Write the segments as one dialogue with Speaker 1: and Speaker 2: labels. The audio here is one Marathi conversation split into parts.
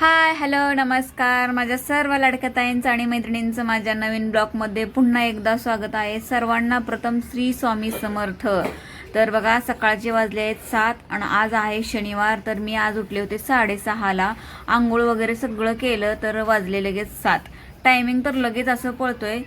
Speaker 1: हाय हॅलो नमस्कार. माझ्या सर्व लाडकताईंचं आणि मैत्रिणींचं माझ्या नवीन ब्लॉगमध्ये पुन्हा एकदा स्वागत आहे. सर्वांना प्रथम श्री स्वामी समर्थ. तर बघा सकाळचे वाजले आहेत सात आणि आज आहे शनिवार. तर मी आज उठले होते साडेसहाला. आंघोळ वगैरे सगळं केलं तर वाजले लगेच सात. टायमिंग तर लगेच असं पळतोय.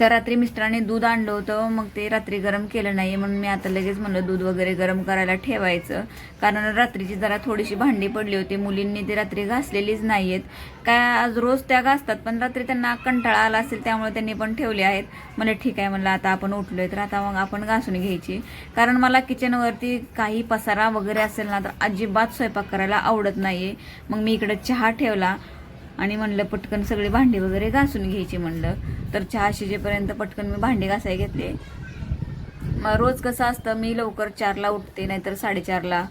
Speaker 1: तर रात्री मिस्टरांनी दूध आणलं होतं मग ते रात्री गरम केलं नाही म्हणून मी आता लगेच म्हणलं दूध वगैरे गरम करायला ठेवायचं. कारण रात्रीची जरा थोडीशी भांडी पडली होती. मुलींनी ती रात्री घासलेलीच नाही आहेत काय आज रोज त्या घासतात पण रात्री त्यांना कंटाळा आला असेल त्यामुळे त्यांनी पण ठेवले आहेत. म्हणलं ठीक आहे म्हणलं आता आपण उठलोय तर आता मग आपण घासून घ्यायची. कारण मला किचनवरती काही पसारा वगैरे असेल ना तर अजिबात स्वयंपाक करायला आवडत नाही मग मी इकडे चहा ठेवला. आणि म्हणलं पटकन सगळी भांडी वगैरे घासून घ्यायची म्हणलं. तर चहा शिजेपर्यंत पटकन मी भांडी घासाय घेतले मग रोज कसं असतं मी लवकर चारला उठते नाहीतर साडेचारला.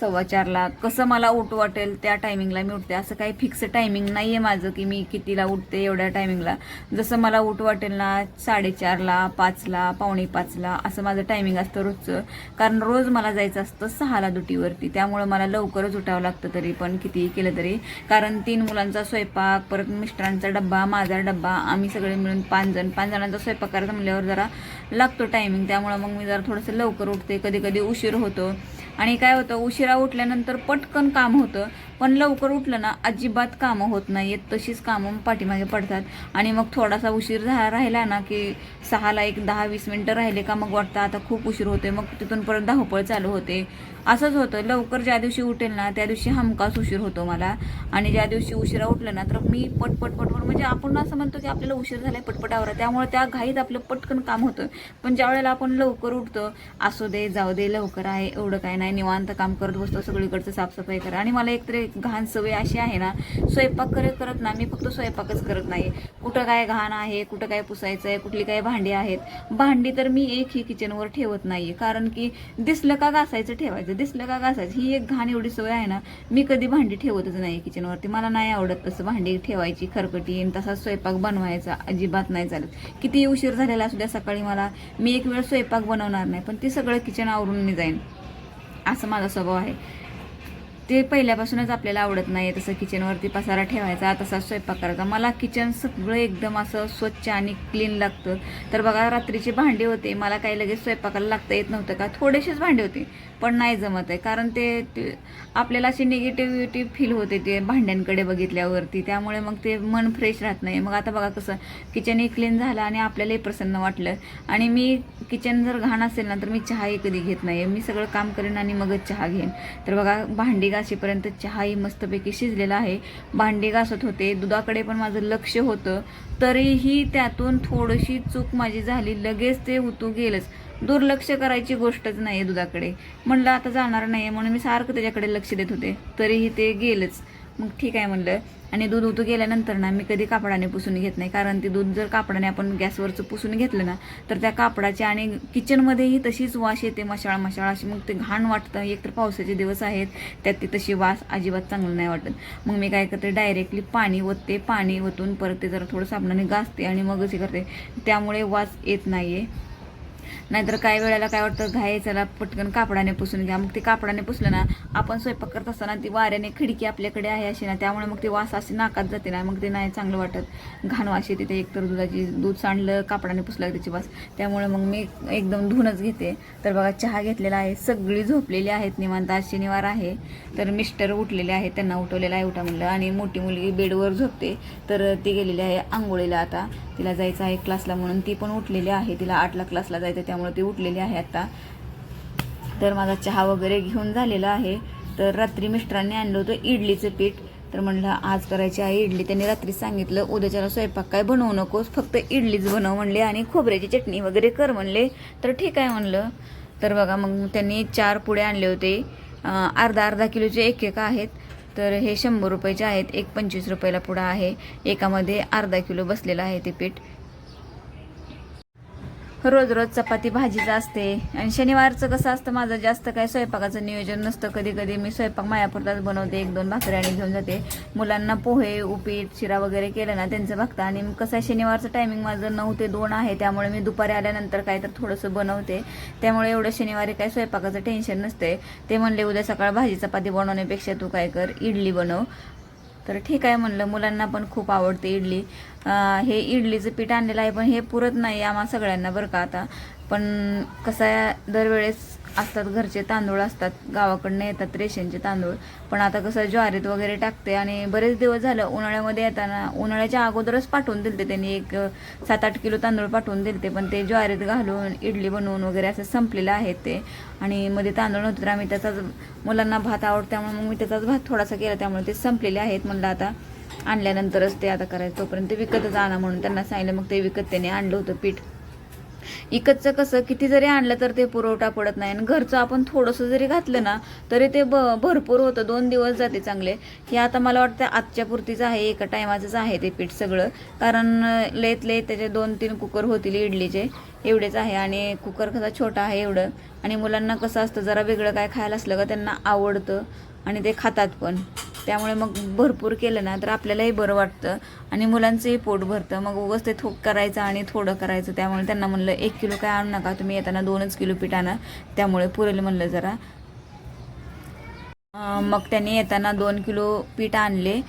Speaker 1: सव्वा चारला कसं मला उठ वाटेल त्या टायमिंगला मी उठते. असं काही फिक्स टायमिंग नाही आहे माझं की मी कितीला उठते एवढ्या टायमिंगला जसं मला उठ वाटेल ना साडेचारला पाचला पावणे पाचला असं माझं टायमिंग असतं रोजचं. कारण रोज मला जायचं असतं सहाला दुटीवरती. त्यामुळं मला लवकरच उठावं लागतं तरी पण कितीही केलं तरी. कारण तीन मुलांचा स्वयंपाक परत मिस्टरांचा डब्बा माझा डब्बा आम्ही सगळे मिळून पाच जण. पाच जणांचा स्वयंपाक करायचा म्हणल्यावर जरा लागतो टायमिंग त्यामुळं मग मी जरा थोडंसं लवकर उठते. कधी कधी उशीर होतो. आणि काय होतं उशिरा उठल्यानंतर पटकन काम होतं. पण लवकर उठलं ना अजिबात कामं होत नाही आहेत तशीच कामं पाठीमागे पडतात. आणि मग थोडासा उशीर झाला राहिला ना की सहाला एक दहा वीस मिनटं राहिले का मग वाटतं आता खूप उशीर होते मग तिथून परत धावपळ चालू होते. असंच होतं. लवकर ज्या दिवशी उठेल ना त्या दिवशी हमखास उशीर होतो मला. आणि ज्या दिवशी उशिरा उठलं ना तर मी पटपट पटपट म्हणजे आपण असं म्हणतो की आपल्याला उशीर झालाय पटपटावर त्यामुळे त्या घाईत आपलं पटकन काम होतं. पण ज्या वेळेला आपण लवकर उठतो असू दे जाऊ दे लवकर आहे एवढं काय नाही निवांत काम करत बसतो सगळीकडचं साफसफाई करा. आणि मला एकतर एक घाण सवय अशी आहे ना स्वयंपाक करत करत ना मी फक्त स्वयंपाकच करत नाही कुठं काय घाण आहे कुठं काय पुसायचं आहे कुठली काय भांडी आहेत. भांडी तर मी एक ही किचनवर ठेवत नाही कारण की दिसलं का घासायचं ठेवायचं दिसलं का घासायचं ही एक घाण एवढी सवय आहे ना मी कधी भांडी ठेवतच नाही किचनवरती मला नाही आवडत तसं भांडी ठेवायची खरकटी तसा स्वयंपाक बनवायचा अजिबात नाही चालत. किती उशीर झालेला असू द्या सकाळी मला मी एक वेळ स्वयंपाक बनवणार नाही पण ते सगळं किचन आवरून मी जाईन. असं माझा स्वभाव आहे. ते पहिल्यापासूनच आपल्याला आवडत नाही तसं किचनवरती पसारा ठेवायचा तसा स्वयंपाक करायचा. मला किचन सगळं एकदम असं स्वच्छ आणि क्लीन लागतं. तर बघा रात्रीची भांडी होते मला काही लगेच स्वयंपाकाला लागता येत नव्हतं का? थोडेसेच भांडे होते पण नाही जमत आहे. कारण ते ते- आपल्याला अशी निगेटिव्हिटी फील होते ते भांड्यांकडे बघितल्यावरती. त्यामुळे मग ते मन फ्रेश राहत नाही. मग आता बघा कसं किचनही क्लीन झालं आणि आपल्यालाही प्रसन्न वाटलं. आणि मी किचन जर घाण असेल ना तर मी चहाही कधी घेत नाही मी सगळं काम करेन आणि मगच चहा घेईन. तर बघा भांडी घासेपर्यंत चहाही मस्तपैकी शिजलेला आहे. भांडी घासत होते. दुधाकडे पण माझं लक्ष होतं. तरीही त्यातून थोडीशी चूक माझी झाली. लगेच ते उतू गेलंच. दुर्लक्ष करायची गोष्टच नाही आहे दुधाकडे. म्हणलं आता जाणार नाही म्हणून मी सारखं त्याच्याकडे लक्ष देत होते. तरीही ते गेलंच. मग ठीक आहे म्हणलं. आणि दूध उतू गेल्यानंतर ना मी कधी कापडाने पुसून घेत नाही. कारण ते दूध जर कापडाने आपण गॅसवरचं पुसून घेतलं ना तर त्या कापडाच्या आणि किचनमध्येही तशीच वास येते मशाळ मशाळ. अशी मग ते घाण वाटतं. एकतर पावसाचे दिवस आहेत त्यात ती तशी वास अजिबात चांगलं नाही वाटत. मग मी काय करते डायरेक्टली पाणी ओतते पाणी ओतून परत ते जरा थोडं साबणाने गाजते आणि मगच हे करते. त्यामुळे वास येत नाही आहे नाहीतर काही वेळेला काय वाटतं घाई चला पटकन कापडाने पुसून घ्या. मग ते कापडाने पुसलं ना आपण स्वयंपाक करत असताना ती वाऱ्याने खिडकी आपल्याकडे आहे अशी ना त्यामुळे मग ते वास अशी नाकात जाते ना मग ते नाही चांगलं वाटत. घाण वास येते ते एकतर दुधाची दूध सांडलं कापडाने पुसलं त्याची वास. त्यामुळे मग मी एकदम धुवूनच घेते. तर बघा चहा घेतलेला आहे सगळी झोपलेली आहेत निवांत आज शनिवार आहे. तर मिस्टर उठलेले आहेत त्यांना उठवलेलं आहे उठा म्हणलं. आणि मोठी मुलगी बेडवर झोपते. तर ती गेलेली आहे आंघोळीला आता. तिला जायचं आहे क्लासला म्हणून. ती पण उठलेली आहे. तिला आठला क्लासला जायचं त्यामुळे ती उठलेली आहे आता. तर माझा चहा वगैरे घेऊन झालेला आहे. तर रात्री मिस्टरांनी आणलं होतं इडलीचं पीठ. तर म्हणलं आज करायची आहे इडली. त्यांनी रात्री सांगितलं उद्याच्याला स्वयंपाक काय बनवू नकोस फक्त इडलीच बनव म्हणले आणि खोबऱ्याची चटणी वगैरे कर म्हणले. तर ठीक आहे म्हणलं. तर बघा मग त्यांनी चार पुढे आणले होते. अर्धा अर्धा किलोचे एक एक आहेत. तर हे शंभर रुपयाचे आहेत. एक पंचवीस रुपयाला पुढं आहे. एकामध्ये अर्धा किलो बसलेलं आहे ते पीठ. रोज रोज चपाती भाजीचं असते. आणि शनिवारचं कसं असतं माझं जास्त काय स्वयंपाकाचं नियोजन नसतं. कधी कधी मी स्वयंपाक मायापुरताच बनवते. एक दोन भाकरी आणि घेऊन जाते. मुलांना पोहे उपीट शिरा वगैरे केलं ना त्यांचं बघतं आणि कसं आहे शनिवारचं टायमिंग माझं नऊ ते दोन आहे. त्यामुळे मी दुपारी आल्यानंतर काय तर थोडंसं बनवते. त्यामुळे एवढं शनिवारी काय स्वयंपाकाचं टेन्शन नसते ते म्हणले उद्या सकाळ भाजी चपाती बनवण्यापेक्षा तू काय कर इडली बनव. तर ठीक आहे म्हणलं मुलांना पण खूप आवडते इडली. हे इडलीचं पीठ आणलेलं आहे पण हे पुरत नाही आम्हा सगळ्यांना बरं का आता. पण कसं आहे दरवेळेस असतात घरचे तांदूळ असतात गावाकडनं येतात रेशनचे तांदूळ. पण आता कसं ज्वारीत वगैरे टाकते आणि बरेच दिवस झालं उन्हाळ्यामध्ये येताना उन्हाळ्याच्या अगोदरच पाठवून दिलते त्यांनी. एक सात आठ किलो तांदूळ पाठवून दिलते पण ते ज्वारीत घालून इडली बनवून वगैरे असं संपलेलं आहे ते. आणि मध्ये तांदूळ नव्हते तर आम्ही त्याचाच मुलांना भात आवडतो त्यामुळे मग मी त्याचाच भात थोडासा केला त्यामुळे ते संपलेले आहेत म्हणलं आता. आणल्यानंतरच ते आता करायचं तोपर्यंत विकतच आणा म्हणून त्यांना सांगितलं मग ते विकत त्याने आणलं होतं पीठ. इकडचं कसं किती जरी आणलं तर ते पुरवठा पडत नाही. आणि घरचं आपण थोडंसं जरी घातलं ना तरी ते ब भरपूर होतं. दोन दिवस जाते चांगले. हे आता मला वाटतं आजच्या पुरतीच आहे एका टायमाचंच आहे ते पीठ सगळं. कारण लेत लेत त्याचे दोन तीन कुकर होतील इडलीचे. एवढेच आहे. आणि कुकर कसा छोटा आहे एवढं. आणि मुलांना कसं असतं जरा वेगळं काय खायला असलं का त्यांना आवडतं. आणि ते खातात पण. त्यामुळे मग भरपूर केलं ना तर आपल्यालाही बरं वाटतं. आणि मुलांचंही पोट भरतं. मग उगस ते थोक करायचं आणि थोडं करायचं. त्यामुळे त्यांना म्हणलं एक किलो काय आणू नका. तुम्ही येताना दोनच किलो पीठ आणा. त्यामुळे पुरेल म्हणलं जरा. मग त्यांनी येताना दोन किलो पीठ आणले.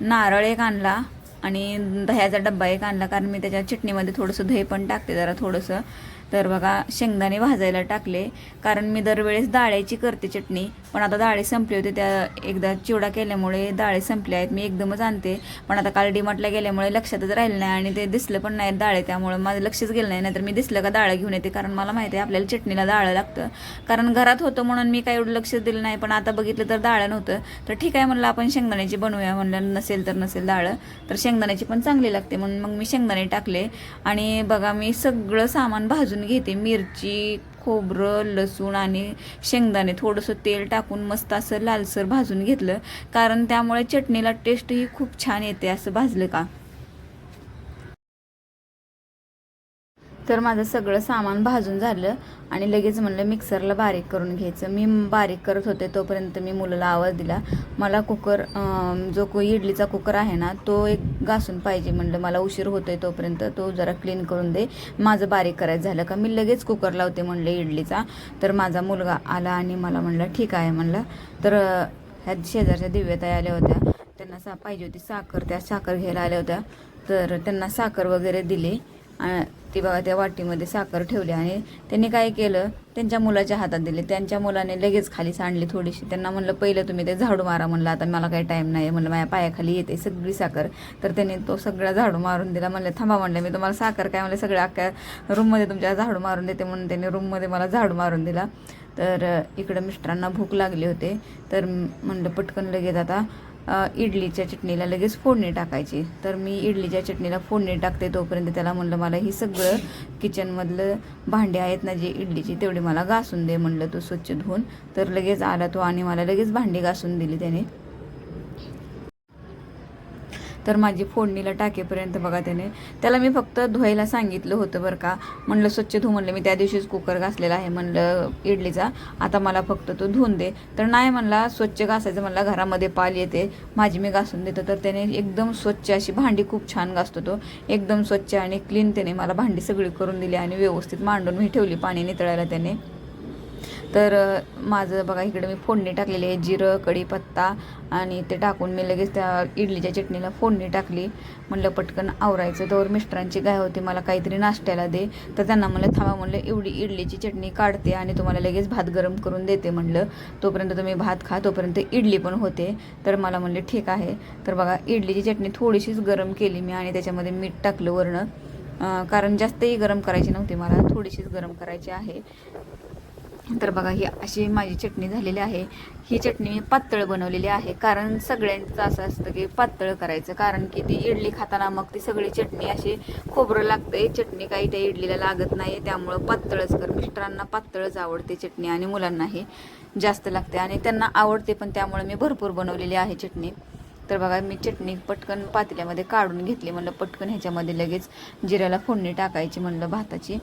Speaker 1: नारळ एक आणला आणि दह्याचा डब्बा एक आणला. कारण मी त्याच्या चटणीमध्ये थोडंसं दही पण टाकते जरा थोडंसं. तर बघा शेंगदाणे भाजायला टाकले. कारण मी दरवेळेस डाळ्याची करते चटणी. पण आता डाळे संपले होते त्या एकदा चिवडा केल्यामुळे डाळे संपले आहेत. मी एकदमच आणते. पण आता काल डिमाटला गेल्यामुळे लक्षातच राहिलं नाही आणि ते दिसलं पण नाही डाळे. त्यामुळे माझं लक्षच गेलं नाही. नाहीतर मी दिसलं का डाळं घेऊन येते. कारण मला माहिती आहे आपल्याला चटणीला डाळं लागतं. कारण घरात होतं म्हणून मी काही एवढं लक्ष दिलं नाही. पण आता बघितलं तर डाळं नव्हतं. तर ठीक आहे म्हणलं आपण शेंगदाण्याची बनवूया म्हणलं. नसेल तर नसेल डाळं. तर शेंगदाण्याची पण चांगली लागते म्हणून मग मी शेंगदाणे टाकले. आणि बघा मी सगळं सामान भाजून घेते. मिरची खोबरं लसूण आणि शेंगदाणे थोडंसं तेल टाकून मस्त असं लालसर भाजून घेतलं. कारण त्यामुळे चटणीला टेस्टही खूप छान येते असं भाजलं का. तर माझं सगळं सामान भाजून झालं आणि लगेच म्हणलं मिक्सरला बारीक करून घ्यायचं. मी बारीक करत होते तोपर्यंत मी मुलाला आवाज दिला. मला कुकर जो को इडलीचा कुकर आहे ना तो एक घासून पाहिजे म्हणलं. मला उशीर होतोय तोपर्यंत तो जरा क्लीन करून दे. माझं बारीक करायचं झालं का? मी लगेच कुकर लावते म्हणलं इडलीचा. तर माझा मुलगा आला आणि मला म्हणलं ठीक आहे म्हणलं. तर ह्या शेजारच्या दिव्यताई आल्या होत्या. त्यांना सा पाहिजे होती साखर. त्या साखर घ्यायला आल्या होत्या. तर त्यांना साखर वगैरे दिली. ती बघा त्या वाटीमध्ये साखर ठेवली आणि त्यांनी काय केलं त्यांच्या मुलाच्या हातात दिले. त्यांच्या मुलाने लगेच खाली सांडली थोडीशी. त्यांना म्हणलं पहिलं तुम्ही ते झाडू मारा म्हणलं आता मला काही टाईम नाही म्हणलं माझ्या पायाखाली येते सगळी साखर. तर त्यांनी तो सगळा झाडू मारून दिला. म्हणलं थांबा म्हणलं मी तुम्हाला साखर काय? म्हणलं सगळ्या अख्ख्या रूममध्ये तुमच्या झाडू मारून देते म्हणून त्यांनी रूममध्ये मला झाडू मारून दिला. तर इकडं मिस्टरांना भूक लागली होते. तर म्हणलं पटकन लगेच आता इडलीच्या चटणीला लगेच फोडणी टाकायची. तर मी इडलीच्या चटणीला फोडणी टाकते तोपर्यंत त्याला म्हणलं मला ही सगळं किचनमधलं भांडे आहेत ना जे इडलीची तेवढी मला घासून दे म्हणलं तो स्वच्छ धुवून. तर लगेच आला तो आणि मला लगेच भांडी घासून दिली त्याने. तर माझी फोडणीला टाकेपर्यंत बघा त्याने. त्याला मी फक्त धुवायला सांगितलं होतं बरं का. म्हणलं स्वच्छ धु म्हणलं मी त्या दिवशीच कुकर घासलेला आहे म्हणलं इडलीचा. आता मला फक्त तो धुवून दे. तर नाही म्हणला स्वच्छ घासायचं म्हणला घरामध्ये पाल येते. माझी मी घासून देतो. तर त्याने एकदम स्वच्छ अशी भांडी खूप छान घासतो तो. एकदम स्वच्छ आणि क्लीन त्याने मला भांडी सगळी करून दिली आणि व्यवस्थित मांडून मी ठेवली पाणी नितळायला त्याने. तर माझं बघा इकडे मी फोडणी टाकलेली आहे जिरं कढीपत्ता आणि ते टाकून मी लगेच त्या इडलीच्या चटणीला फोडणी टाकली. म्हणलं पटकन आवरायचं. तर मिस्टरांची गाय होती मला काहीतरी नाश्त्याला दे. तर त्यांना म्हणलं थांबा म्हणलं एवढी इडलीची चटणी काढते आणि तुम्हाला लगेच भात गरम करून देते म्हणलं. तोपर्यंत तुम्ही भात खा तोपर्यंत इडली पण होते. तर मला म्हणले ठीक आहे. तर बघा इडलीची चटणी थोडीशीच गरम केली मी आणि त्याच्यामध्ये मीठ टाकलं वरणं. कारण जास्तही गरम करायची नव्हती मला थोडीशीच गरम करायची आहे. तर बघा ही अशी माझी चटणी झालेली आहे. ही चटणी मी पातळ बनवलेली आहे. कारण सगळ्यांचं असं असतं की पातळ करायचं. कारण की ती इडली खाताना मग ती सगळी चटणी अशी खोबरं लागते चटणी काही त्या इडलीला लागत नाही. त्यामुळं पातळच कर. मिस्टरांना पातळच आवडते चटणी आणि मुलांनाही जास्त लागते. आणि त्यांना आवडते पण त्यामुळे मी भरपूर बनवलेली आहे चटणी. तर बघा मी चटणी पटकन पातेल्यामध्ये काढून घेतली. म्हणलं पटकन ह्याच्यामध्ये लगेच जिऱ्याला फोडणी टाकायची. म्हणलं भाताची.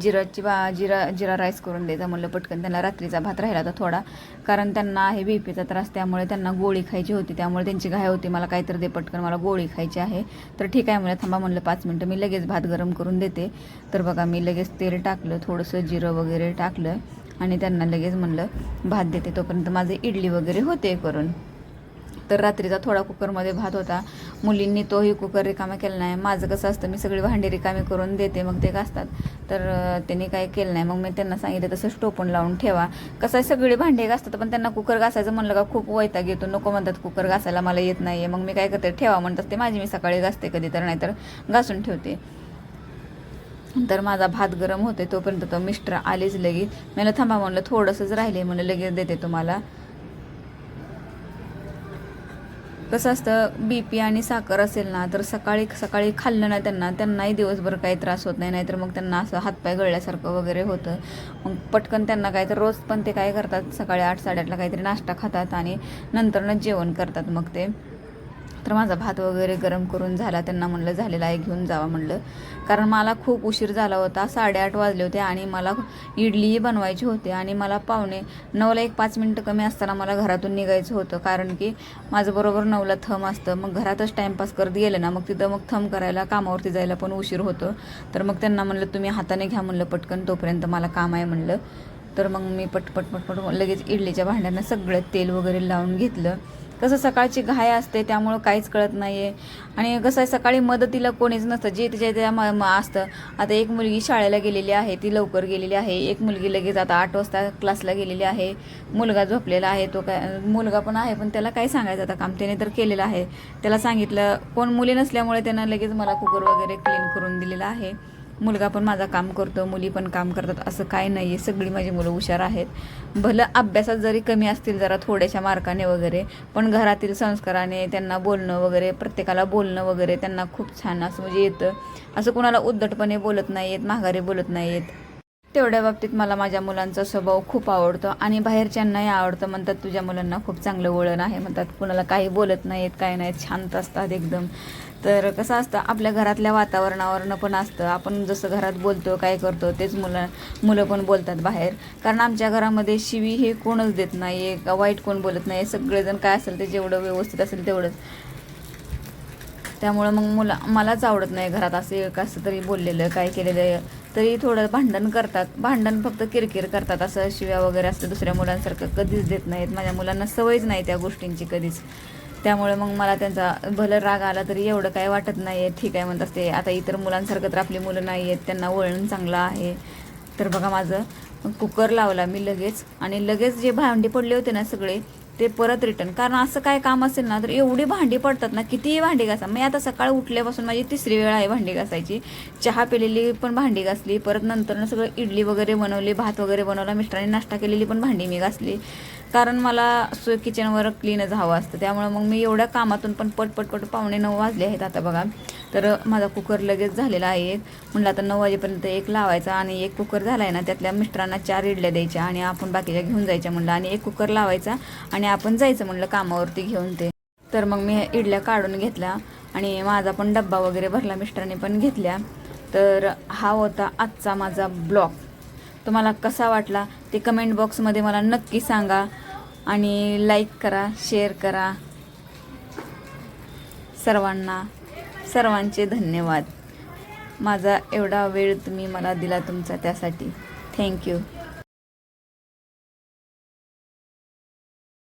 Speaker 1: जिराची बा जिरा जिरा राईस करून द्यायचा म्हणलं पटकन. त्यांना रात्रीचा भात राहिला होता थोडा. कारण त्यांना आहे बी पीचा त्रास त्यामुळे त्यांना गोळी खायची होती. त्यामुळे त्यांची घाय होती. मला काहीतरी दे पटकन मला गोळी खायची आहे. तर ठीक आहे मला थांबा म्हणलं पाच मिनटं. मी लगेच भात गरम करून देते. तर बघा मी लगेच तेल टाकलं थोडंसं जिरं वगैरे टाकलं. आणि त्यांना लगेच म्हणलं भात देते. तोपर्यंत माझे इडली वगैरे होते करून. तर रात्रीचा थोडा कुकरमध्ये भात होता. मुलींनी तोही कुकर रिकामा केला नाही. माझं कसं असतं मी सगळी भांडी रिकामी करून देते मग ते घासतात. तर त्यांनी काय केलं नाही. मग मी त्यांना सांगितलं तसंच टोपण लावून ठेवा. कसं आहे सगळी भांडे घासतात पण त्यांना कुकर घासायचं म्हणलं का खूप वैताग येतो. नको म्हणतात कुकर घासायला मला येत नाही आहे मग मी काय करते ठेवा म्हणतात ते माझी मी सकाळी घासते कधी तर नाहीतर घासून ठेवते. तर माझा भात गरम होते तोपर्यंत तो मिस्टर आलेच लगेच. मला थांबा म्हणलं थोडंसंच राहिले म्हणलं लगेच देते तुम्हाला. कसं असतं बी पी आणि साखर असेल ना तर सकाळी सकाळी खाल्लं ना त्यांना त्यांनाही दिवसभर काही त्रास होत नाही नाहीतर मग त्यांना असं हातपाय गळल्यासारखं वगैरे होतं. मग पटकन त्यांना काय तर रोज पण ते काय करतात सकाळी आठ साडेआठला काहीतरी नाश्ता खातात आणि नंतरनं जेवण करतात मग ते. तर माझा भात वगैरे गरम करून झाला त्यांना म्हणलं झालेला आहे घेऊन जावा म्हणलं. कारण मला खूप उशीर झाला होता साडेआठ वाजले होते आणि मला इडलीही बनवायची होती आणि मला पाहुणे नऊला एक पाच मिनटं कमी असताना मला घरातून निघायचं होतं. कारण की माझं बरोबर नऊला थम असतं. मग घरातच टाईमपास करत गेलं ना मग तिथं मग थम करायला कामावरती जायला पण उशीर होतो. तर मग त्यांना म्हणलं तुम्ही हाताने घ्या म्हणलं पटकन. तोपर्यंत मला काम आहे म्हणलं. तर मग मी पटपट पटपट लगेच इडलीच्या भांड्यांना सगळं तेल वगैरे लावून घेतलं. कसं सकाळची घाय असते त्यामुळं काहीच कळत नाही आहे आणि कसं आहे सकाळी मदतीला कोणीच नसतं. जे तिच्या त्या म- म- असतं. आता एक मुलगी शाळेला गेलेली आहे. ती लवकर गेलेली आहे. एक मुलगी लगेच आता आठ वाजता क्लासला गेलेली आहे. मुलगा झोपलेला आहे. तो काय मुलगा पण आहे पण त्याला काय सांगायचं आता काम? त्याने तर केलेलं आहे. त्याला सांगितलं कोण मुली नसल्यामुळे त्यानं लगेच मला कुकर वगैरे क्लीन करून दिलेला आहे. मुलगा पण माझा काम करतो मुली पण काम करतात असं काय नाही आहे सगळी माझी मुलं हुशार आहेत. भलं अभ्यासात जरी कमी असतील जरा थोड्याशा मार्काने वगैरे पण घरातील संस्काराने त्यांना बोलणं वगैरे प्रत्येकाला बोलणं वगैरे त्यांना खूप छान असं म्हणजे येतं. असं कोणाला उद्धटपणे बोलत नाही आहेत माघारी बोलत नाही आहेत तेवढ्या बाबतीत मला माझ्या मुलांचा स्वभाव खूप आवडतो आणि बाहेरच्यांनाही आवडतं. म्हणतात तुझ्या मुलांना खूप चांगलं वळण आहे. म्हणतात कुणाला काही बोलत नाहीत काय नाहीत शांत असतात एकदम. तर कसं असतं आपल्या घरातल्या वातावरणावरनं पण असतं. आपण जसं घरात बोलतो काय करतो तेच मुलं मुलं पण बोलतात बाहेर. कारण आमच्या घरामध्ये शिवी हे कोणच देत नाही आहे का वाईट कोण बोलत नाही सगळेजण काय असेल ते जेवढं व्यवस्थित असेल तेवढंच. त्यामुळं मग मुला मलाच आवडत नाही घरात असे कसं तरी बोललेलं काय केलेलं तरी थोडं भांडण करतात. भांडण फक्त किरकिर करतात. असं शिव्या वगैरे असतं दुसऱ्या मुलांसारखं कधीच देत नाहीत. माझ्या मुलांना सवयच नाही त्या गोष्टींची कधीच. त्यामुळे मग मला त्यांचा भलं राग आला तरी एवढं काय वाटत नाही आहे ठीक आहे म्हणत असते. आता इतर मुलांसारखं तर आपली मुलं नाही आहेत त्यांना वळण चांगलं आहे. तर बघा माझं कुकर लावला मी लगेच. आणि लगेच जे भांडी पडले होते ना सगळे ते परत रिटर्न कारण असं काय काम असेल ना तर एवढी भांडी पडतात ना कितीही भांडी घासा. मी आता सकाळी उठल्यापासून माझी तिसरी वेळ आहे भांडी घासायची. चहा पिलेली पण भांडी घासली परत नंतर सगळं इडली वगैरे बनवली भात वगैरे बनवला मिस्टरांनी नाश्ता केलेली पण भांडी मी घासली. कारण मला सो किचनवर क्लीनच हवं असतं. त्यामुळे मग मी एवढ्या कामातून पण पट पट पावणे नऊ वाजले आहेत आता बघा. तर माझा कुकर लगेच झालेला आहे एक. म्हणलं आता नऊ वाजेपर्यंत एक लावायचा आणि एक कुकर झाला आहे ना त्यातल्या मिस्टरांना चार इडल्या द्यायच्या आणि आपण बाकीच्या घेऊन जायच्या म्हणलं. आणि एक कुकर लावायचा आणि आपण जायचं म्हणलं कामावरती घेऊन ते. तर मग मी ह्या इडल्या काढून घेतल्या आणि माझा पण डब्बा वगैरे भरला मिस्टरांनी पण घेतल्या. तर हा होता आजचा माझा ब्लॉग. तुम्हाला कसा वाटला ते कमेंट बॉक्समध्ये मला नक्की सांगा आणि लाईक करा शेअर करा. सर्वांना सर्वांचे धन्यवाद. माझा एवढा वेळ तुम्ही मला दिला तुमचा त्यासाठी. थँक्यू